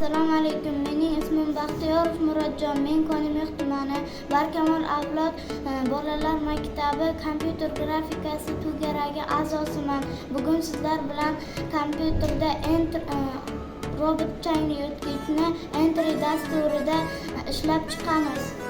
assalomu alaykum mening ismim baxtiyorov murodjon men konimeh tumani barkamol avlod e, bolalar maktabi kompyuter grafikasi to'garagi a'zosiman. Bugun sizlar bilan kompyuterda enter robotchang yo'tgichni entry dasturida ishlab chiqamiz.